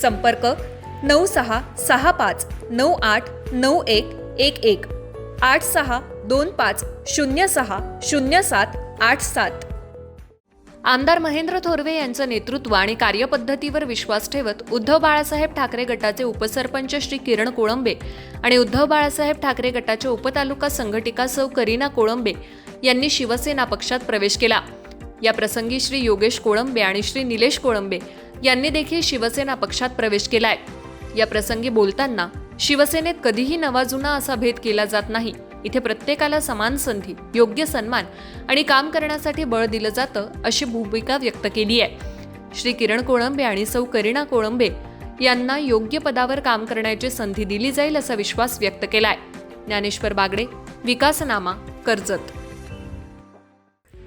संपर्क नऊ सहा सहा पाच नऊ आठ नऊ एक एक एक. आठ सहा दोन पाच शून्य सहा शून्य सात आठ सात. आमदार महेंद्र थोरवे यांचं नेतृत्व आणि कार्यपद्धतीवर विश्वास ठेवत उद्धव बाळासाहेब ठाकरे गटाचे उपसरपंच श्री किरण कोळंबे आणि उद्धव बाळासाहेब ठाकरे गटाच्या उपतालुका संघटिका सौ करीना कोळंबे यांनी शिवसेना पक्षात प्रवेश केला. या प्रसंगी श्री योगेश कोळंबे आणि श्री निलेश कोळंबे यांनी देखील शिवसेना पक्षात प्रवेश केलाय. या प्रसंगी बोलताना शिवसेनेत कधीही नवाजुना असा भेद केला जात नाही. इथे प्रत्येकाला समान संधी योग्य सन्मान आणि काम करण्यासाठी बळ दिलं जातं अशी भूमिका व्यक्त केली आहे. श्री किरण कोळंबे आणि सौ करीना कोळंबे यांना योग्य पदावर काम करण्याची संधी दिली जाईल असा विश्वास व्यक्त केलाय. ज्ञानेश्वर बागडे विकासनामा कर्जत.